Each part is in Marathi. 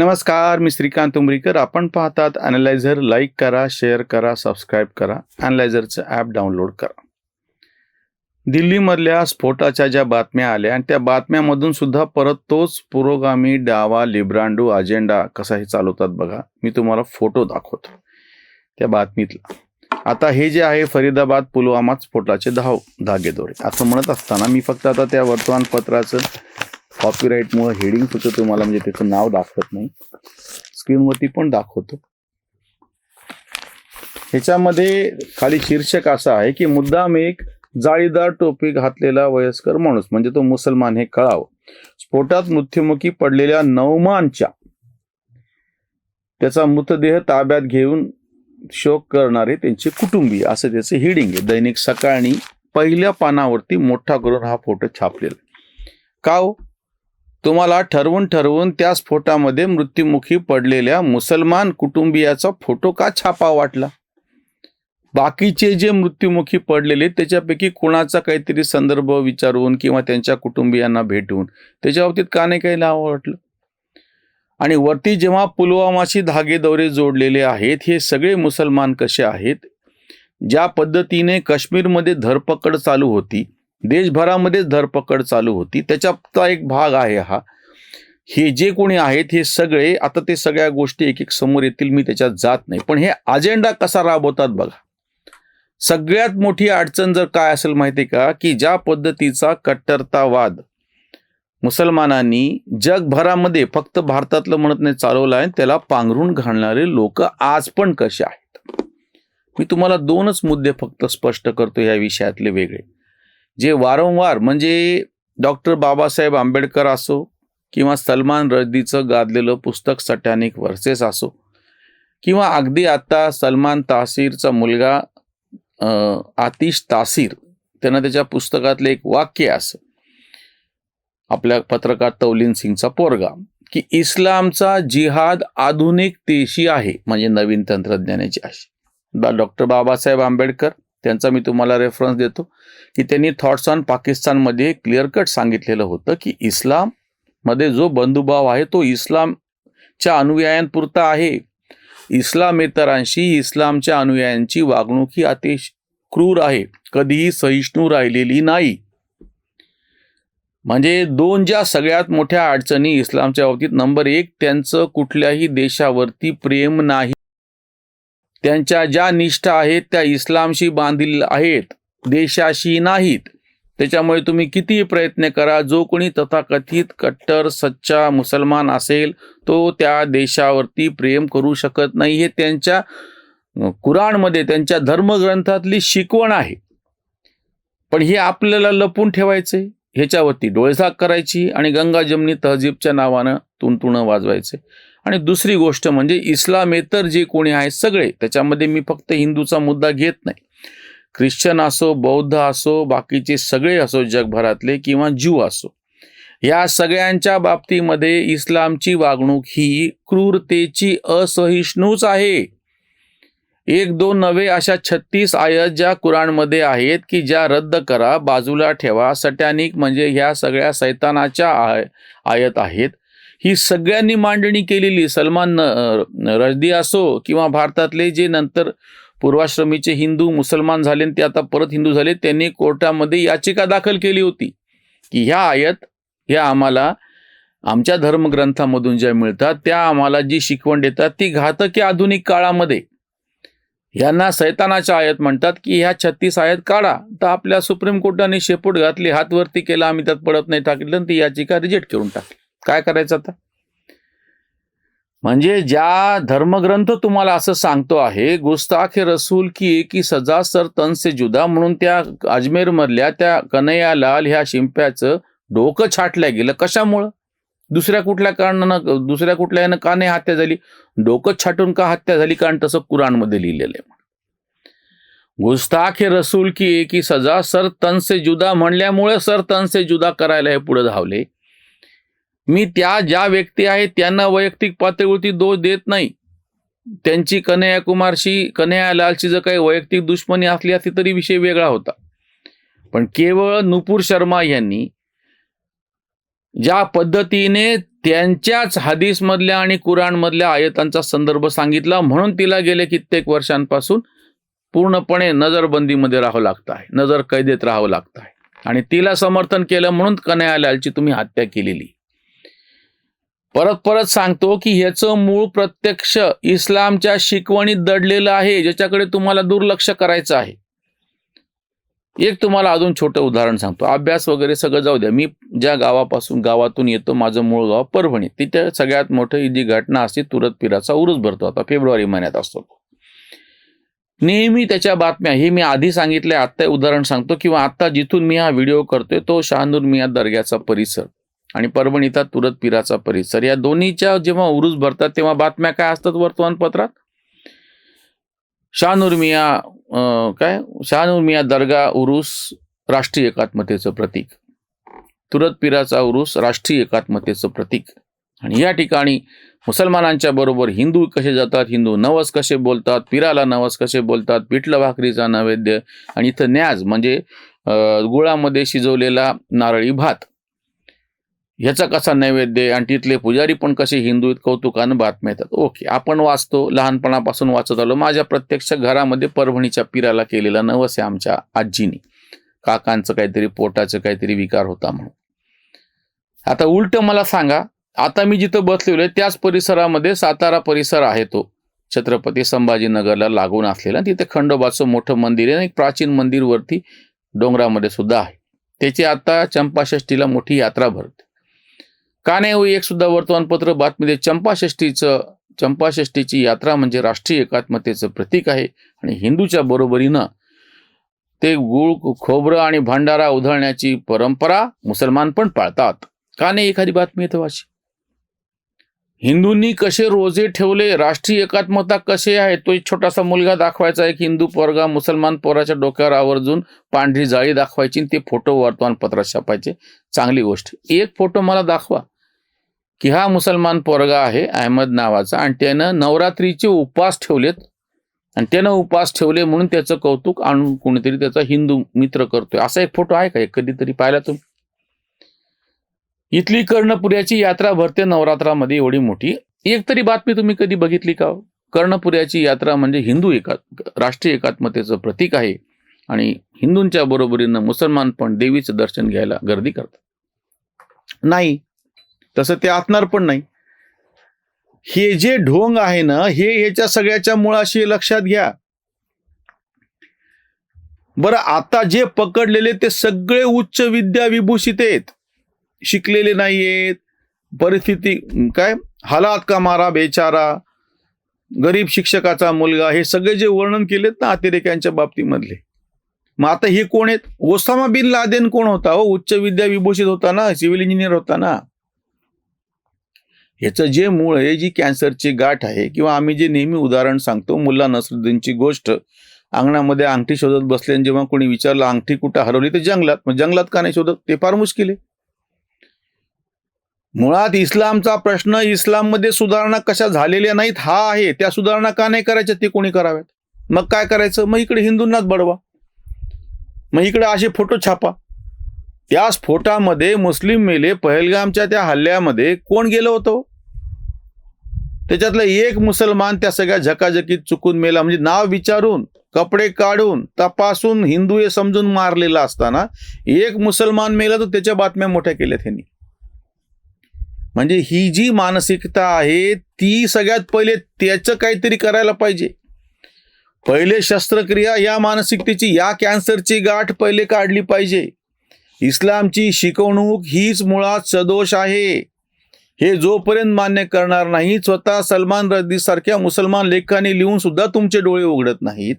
नमस्कार मी श्रीकांत उमरीकर. आपण पाहतात अनालायझर लाईक करा शेअर करा सबस्क्राईब करा. अनालायझरचं ॲप डाउनलोड करा. दिल्लीमधल्या स्फोटाच्या ज्या बातम्या आल्या आणि त्या बातम्यामधून सुद्धा परत तोच पुरोगामी डावा लिब्रांडू अजेंडा कसाही चालवतात बघा. मी तुम्हाला फोटो दाखवतो त्या बातमीतला. आता हे जे आहे फरीदाबाद पुलवामा स्फोटाचे धाव धागेदोरे. असं म्हणत असताना मी फक्त आता त्या वर्तमानपत्राचं कॉपीराईटमुळं हेडिंग सुद्धा तुम्हाला म्हणजे त्याचं नाव दाखवत नाही. स्क्रीनवरती पण दाखवतो. ह्याच्यामध्ये खाली शीर्षक असं आहे की मुद्दाम एक जाळीदार टोपी घातलेला वयस्कर माणूस म्हणजे तो मुसलमान हे कळावं. स्फोटात मृत्युमुखी पडलेल्या नवमानच्या त्याचा मृतदेह ताब्यात घेऊन शोक करणारे त्यांचे कुटुंबीय असं त्याचं हिडिंग आहे. दैनिक सकाळनी पहिल्या पानावरती मोठा करून हा फोटो छापलेला का हो? तुम्हाला ठरवून ठरवून त्या स्फोटामध्ये मृत्युमुखी पडलेल्या मुसलमान कुटुंबियाचा फोटो का छापा वाटला? बाकीचे जे मृत्युमुखी पडलेले त्याच्यापैकी कुणाचा काहीतरी संदर्भ विचारून किंवा त्यांच्या कुटुंबियांना भेटून त्याच्या बाबतीत का नाही काही लावं वाटलं? आणि वरती जेव्हा पुलवामाशी धागेदौरे जोडलेले आहेत हे सगळे मुसलमान कसे आहेत? ज्या पद्धतीने काश्मीरमध्ये धरपकड चालू होती देशभरामध्येच धरपकड चालू होती. त्याच्याचा एक भाग आहे हा. हे जे कोणी आहेत हे सगळे आता ते सगळ्या गोष्टी एक एक समोर येतील मी त्याच्यात जात नाही. पण हे अजेंडा कसा राबवतात बघा. सगळ्यात मोठी अडचण जर काय असेल माहिती का की ज्या पद्धतीचा कट्टरतावाद मुसलमानांनी जगभरामध्ये फक्त भारतातलं म्हणत नाही चालवलं आहे त्याला पांघरून घालणारे लोक आज पण कसे आहेत? मी तुम्हाला दोनच मुद्दे फक्त स्पष्ट करतो या विषयातले वेगळे. जे वारंवार म्हणजे डॉक्टर बाबासाहेब आंबेडकर असो किंवा सलमान रजदीचं गाजलेलं पुस्तक सटॅनिक वर्सेस असो किंवा अगदी आता सलमान तासीरचा मुलगा अं, आतिश तासीर त्यानं त्याच्या पुस्तकातलं एक वाक्य असं. आपल्या पत्रकार तौलीन सिंगचा पोरगा की इस्लामचा जिहाद आधुनिकतेशी आहे म्हणजे नवीन तंत्रज्ञानाची अशी. बा डॉक्टर बाबासाहेब आंबेडकर त्यांचा मी तुम्हाला रेफरन्स देतो की त्यांनी थॉट्स ऑन पाकिस्तानमध्ये क्लिअर कट सांगितलेलं होतं की इस्लाममध्ये जो बंधुभाव आहे तो इस्लामच्या अनुयायांपुरता आहे. इस्लामेतरांशी इस्लामच्या अनुयायांची वागणूक ही अतिशय क्रूर आहे. कधीही सहिष्णू राहिलेली नाही. म्हणजे दोन ज्या सगळ्यात मोठ्या अडचणी इस्लामच्या बाबतीत नंबर एक त्यांचं कुठल्याही देशावरती प्रेम नाही. त्यांच्या ज्या निष्ठा आहेत त्या इस्लामशी बांधील आहेत देशाशी नाहीत. त्याच्यामुळे तुम्ही कितीही प्रयत्न करा जो कोणी तथाकथित कट्टर सच्चा मुसलमान असेल तो त्या देशावरती प्रेम करू शकत नाही. हे त्यांच्या कुराणमध्ये त्यांच्या धर्मग्रंथातली शिकवण आहे. पण हे आपल्याला लपून ठेवायचे ह्याच्यावरती डोळेझाक करायची आणि गंगा जमनी तहजीबच्या नावानं तुणतुणं वाजवायचे. आणि दुसरी गोष्ट म्हणजे इस्लामेतर जे कोणी आहेत सगळे त्याच्यामध्ये मी फक्त हिंदूचा मुद्दा घेत नाही. ख्रिश्चन असो बौद्ध असो बाकीचे सगळे असो जगभरातले किंवा ज्यू असो या सगळ्यांच्या बाबतीमध्ये इस्लामची वागणूक ही क्रूरतेची असहिष्णूच आहे. एक दोन नवे अशा छत्तीस आयत ज्या कुराणमध्ये आहेत की ज्या रद्द करा बाजूला ठेवा सटॅनिक म्हणजे ह्या सगळ्या सैतानाच्या आय आयत आहेत. ही सगळ्यांनी मांडणी केलेली सलमान न- रजदी असो किंवा भारतातले जे नंतर पूर्वाश्रमीचे हिंदू मुसलमान झाले ते आता परत हिंदू झाले त्यांनी कोर्टामध्ये याचिका दाखल केली होती की ह्या आयत ह्या आम्हाला आमच्या धर्मग्रंथामधून ज्या मिळतात त्या आम्हाला जी शिकवण देतात ती घातक आहे आधुनिक काळामध्ये. यांना सैतानाच्या आयत म्हणतात की ह्या छत्तीस आयत काढा. तर आपल्या सुप्रीम कोर्टाने शेपूट घातली हातवरती केला आम्ही त्यात पडत नाही टाकलं ती याचिका रिजेक्ट करून टाकली. काय करायचं आता? म्हणजे ज्या धर्मग्रंथ तुम्हाला असं सांगतो आहे गुस्ताख रसूल की की सजा सर तन से जुदा म्हणून त्या अजमेर मधल्या त्या कन्हैयालाल ह्या शिंप्याचं डोकं छाटल्या गेलं. कशामुळं? दुसऱ्या कुठल्या कारणानं दुसऱ्या कुठल्या यानं का नाही हत्या झाली? डोकं छाटून का हत्या झाली? कारण तसं कुराणमध्ये लिहिलेलं आहे. गुस्ताख रसूल की की सजा सर तन से जुदा म्हणल्यामुळे सर तन से जुदा करायला हे पुढे धावले. मी त्या ज्या व्यक्ती आहेत त्यांना वैयक्तिक पातळीवरती दोष देत नाही. त्यांची कन्हैया कुमारशी कन्हैया लालची जर काही वैयक्तिक दुश्मनी असली असती तरी विषय वेगळा होता. पण केवळ नुपूर शर्मा यांनी ज्या पद्धतीने त्यांच्याच हदीसमधल्या आणि कुराणमधल्या आयतांचा संदर्भ सांगितला म्हणून तिला गेले कित्येक वर्षांपासून पूर्णपणे नजरबंदीमध्ये राहावं लागतं आहे नजर कैदेत राहावं लागतं आहे. आणि तिला समर्थन केलं म्हणून कन्हैयालालची तुम्ही हत्या केलेली. परत परत सांगतो की ह्याचं मूळ प्रत्यक्ष इस्लामच्या शिकवणीत दडलेलं आहे ज्याच्याकडे तुम्हाला दुर्लक्ष करायचं आहे. एक तुम्हाला अजून छोटं उदाहरण सांगतो. अभ्यास वगैरे सगळं जाऊ द्या. मी ज्या गावापासून गावातून येतो माझं मूळ गाव परभणी. तिथे सगळ्यात मोठं जी घटना असते तुरत पिराचा उरूस भरतो. आता फेब्रुवारी महिन्यात असतो नेहमी त्याच्या बातम्या हे मी आधी सांगितले आत्ता उदाहरण सांगतो किंवा आत्ता जिथून मी हा व्हिडिओ करतोय तो शहानूर मिया दर्ग्याचा परिसर. आणि परभणीचा तुरत पिराचा परिसर. या दोन्हीच्या जेव्हा उरूस भरतात तेव्हा बातम्या काय असतात वर्तमानपत्रात? शानुर्मिया अं, काय? शहानूर दर्गा उरूस राष्ट्रीय एकात्मतेचं प्रतीक. तुरत पिराचा उरूस राष्ट्रीय एकात्मतेचं प्रतीक. आणि या ठिकाणी मुसलमानांच्या बरोबर हिंदू कसे जातात? हिंदू नवस कसे बोलतात? पिराला नवस कसे बोलतात? पिठलं भाकरीचा नैवेद्य. आणि इथं न्याज म्हणजे गुळामध्ये शिजवलेला नारळी भात. ह्याचा कसा नैवेद्य आणि तिथले पुजारी पण कसे हिंदू आहेत कौतुकानं बातम्या येतात ओके आपण वाचतो लहानपणापासून वाचत आलो. माझ्या प्रत्यक्ष घरामध्ये परभणीच्या पिराला केलेला नवस आहे आमच्या आजीनी. काकांचं काहीतरी पोटाचं काहीतरी विकार होता म्हणून. आता उलट मला सांगा आता मी जिथं बसलेलो आहे त्याच परिसरामध्ये सातारा परिसर आहे तो. छत्रपती संभाजीनगरला लागून असलेला. तिथे खंडोबाचं मोठं मंदिर आहे आणि एक प्राचीन मंदिर वरती डोंगरामध्ये सुद्धा आहे. त्याची आता चंपाषष्टीला मोठी यात्रा भरते. का नाही होई एक सुद्धा वर्तमानपत्र बातमी चंपाषष्टीचं चंपाषष्टीची यात्रा म्हणजे राष्ट्रीय एकात्मतेचं प्रतीक आहे आणि हिंदूच्या बरोबरीनं ते गुळ खोबरं आणि भांडारा उधळण्याची परंपरा मुसलमान पण पाळतात. का नाही एखादी बातमी येतं वाशी हिंदूंनी कसे रोजे ठेवले राष्ट्रीय एकात्मता कसे आहे तो एक छोटासा मुलगा दाखवायचा एक हिंदू पोरगा मुसलमान पोराच्या डोक्यावर आवर्जून पांढरी जाळी दाखवायची आणि ते फोटो वर्तमानपत्रात छापायचे. चांगली गोष्ट. एक फोटो मला दाखवा की हा मुसलमान पोरगा आहे अहमद नावाचा आणि त्यानं नवरात्रीचे उपवास ठेवलेत. आणि त्यानं उपास ठेवले म्हणून त्याचं कौतुक आणून कोणीतरी त्याचा हिंदू मित्र करतोय. असा एक फोटो आहे का? एक कधीतरी पाहिला तुम्ही? इथली कर्णपुऱ्याची यात्रा भरते नवरात्रामध्ये एवढी मोठी. एक तरी बातमी तुम्ही कधी बघितली का? कर्णपुऱ्याची यात्रा म्हणजे हिंदू एका राष्ट्रीय एकात्मतेचं प्रतीक आहे. आणि हिंदूंच्या बरोबरीनं मुसलमान पण देवीचं दर्शन घ्यायला गर्दी करतात. नाही. तसं ते असणार पण नाही. हे जे ढोंग आहे ना हे ह्याच्या सगळ्याच्या मुळाशी लक्षात घ्या. बरं आता जे पकडलेले ते सगळे उच्च विद्या विभूषित आहेत. शिकलेले नाहीयेत. परिस्थिती काय? हालात का मारा बेचारा? गरीब शिक्षकाचा मुलगा हे सगळे जे वर्णन केलेत ना अतिरेक्यांच्या बाबतीमधले. मग आता हे कोण आहेत? ओसामा बिन लादेन कोण होता हो? उच्च विद्या विभूषित होता ना? सिव्हिल इंजिनियर होता ना? ह्याचं जे मूळ आहे जी कॅन्सरची गाठ आहे किंवा आम्ही जे नेहमी उदाहरण सांगतो मुल्ला नसरुद्दीनची गोष्ट अंगणामध्ये अंगठी शोधत बसले आणि जेव्हा कोणी विचारलं अंगठी कुठं हरवली? तर जंगलात. मग जंगलात का नाही शोधत? ते फार मुश्किल आहे. मुळात इस्लामचा प्रश्न इस्लाममध्ये सुधारणा कशा झालेल्या नाहीत हा आहे. त्या सुधारणा का नाही करायच्या ते कोणी कराव्यात मग काय करायचं? मग इकडे हिंदूंनाच बडवा. मग इकडे असे फोटो छापा. त्या स्फोटामध्ये मुस्लिम मेले पहलगामच्या त्या हल्ल्यामध्ये कोण गेलं होतं? त्याच्यातला एक मुसलमान त्या सगळ्या झकाझकीत चुकून मेला. म्हणजे नाव विचारून कपडे काढून तपासून हिंदू हे समजून मारलेला असताना एक मुसलमान मेला तर त्याच्या बातम्या मोठ्या केल्या त्यांनी म्हणजे ही जी मानसिकता आहे ती सगळ्यात पहिले त्याचं काहीतरी करायला पाहिजे. पहिले शस्त्रक्रिया या मानसिकतेची या कॅन्सरची गाठ पहिले काढली पाहिजे. इस्लामची शिकवणूक हीच मुळात सदोष आहे. हे जोपर्यंत मान्य करणार नाही स्वतः सलमान रद्दी सारख्या मुसलमान लेखांनी लिहून सुद्धा तुमचे डोळे उघडत नाहीत.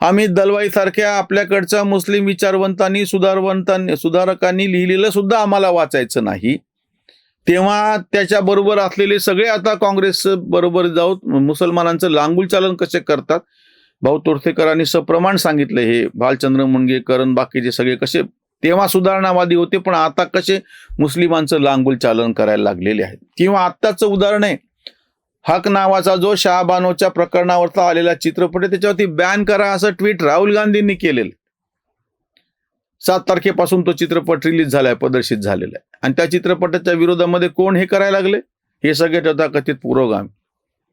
आम्ही दलवाई सारख्या आपल्याकडच्या मुस्लिम विचारवंतांनी सुधारवंतांनी सुधारकांनी लिहिलेलं सुद्धा आम्हाला वाचायचं नाही. तेव्हा त्याच्याबरोबर असलेले सगळे आता काँग्रेस बरोबर जाऊन मुसलमानांचं लांगुल चालन कसे करतात? भाऊ तोरसेकरांनी सप्रमाण सांगितलं हे भालचंद्र मुणगेकर करण बाकीचे सगळे कसे? तेव्हा सुधारणावादी होते पण आता कसे मुस्लिमांचं लांगुल चालन करायला लागलेले आहेत किंवा आत्ताचं उदाहरण आहे हक नावाचा जो शहाबानोच्या प्रकरणावरचा आलेला चित्रपट आहे त्याच्यावरती बॅन करा असं ट्विट राहुल गांधींनी केलेलं. सात तारखेपासून तो चित्रपट रिलीज झालाय प्रदर्शित झालेला आहे. आणि त्या चित्रपटाच्या विरोधामध्ये कोण हे करायला लागले? हे सगळे तथाकथित पुरोगामी.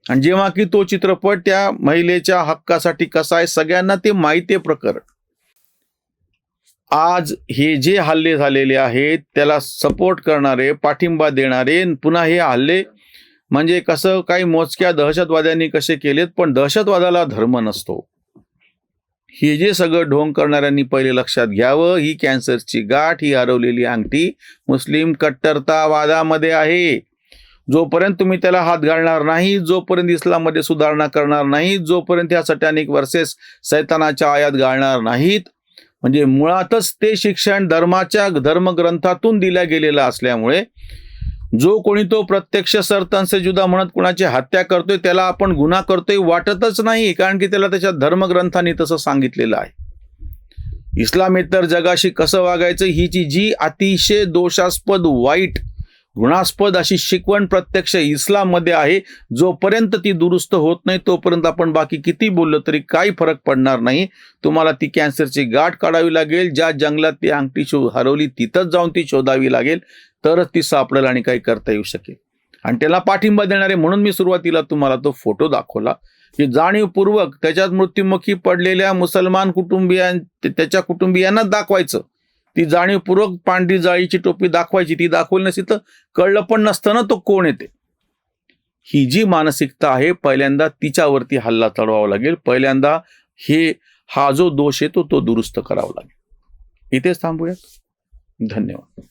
आणि जेव्हा की तो चित्रपट त्या महिलेच्या हक्कासाठी कसा आहे सगळ्यांना ते माहिती प्रकरण. आज हे जे हल्ले झालेले आहेत त्याला सपोर्ट करणारे पाठिंबा देणारे पुन्हा हे हल्ले म्हणजे कसं काही मोजक्या दहशतवाद्यांनी कसे केलेत पण दहशतवादाला धर्म नसतो. हे जे सगळं ढोंग करणाऱ्यांनी पहिले लक्षात घ्यावं ही कॅन्सरची गाठ ही हरवलेली अंगठी मुस्लिम कट्टरतावादामध्ये आहे. जोपर्यंत तुम्ही त्याला हात घालणार नाही जोपर्यंत इस्लाममध्ये सुधारणा करणार नाही जोपर्यंत ह्या सटॅनिक वर्सेस सैतानाच्या आयात घालणार नाहीत म्हणजे मुळातच ते शिक्षण धर्माच्या धर्मग्रंथातून दिल्या गेलेलं असल्यामुळे जो कोणी तो प्रत्यक्ष सरतांचे जुदा म्हणत कुणाची हत्या करतोय त्याला आपण गुन्हा करतोय वाटतच नाही कारण की त्याला त्याच्या धर्मग्रंथांनी तसं सांगितलेलं आहे. इस्लामेतर जगाशी कसं वागायचं हिची जी अतिशय दोषास्पद वाईट गुणास्पद अशी शिकवण प्रत्यक्ष इस्लाममध्ये आहे जोपर्यंत ती दुरुस्त होत नाही तोपर्यंत आपण बाकी किती बोललो तरी काही फरक पडणार नाही. तुम्हाला ती कॅन्सरची गाठ काढावी लागेल ज्या जंगलात ती अंगठी शो हरवली तिथंच जाऊन ती शोधावी लागेल. तरच ती सापडेल आणि काही करता येऊ शकेल. आणि त्याला पाठिंबा देणारे म्हणून मी सुरुवातीला तुम्हाला तो फोटो दाखवला. की जाणीवपूर्वक त्याच्यात मृत्युमुखी पडलेल्या मुसलमान कुटुंबियां त्याच्या कुटुंबियांना दाखवायचं. ती जाणीवपूर्वक पांढरी जाळीची टोपी दाखवायची. ती दाखवली नसती तर कळलं पण नसतं ना तो कोण येते ही जी मानसिकता आहे पहिल्यांदा तिच्यावरती हल्ला चढवावा लागेल. पहिल्यांदा हे हा जो दोष येतो तो तो दुरुस्त करावा लागेल. इथेच थांबूयात. धन्यवाद.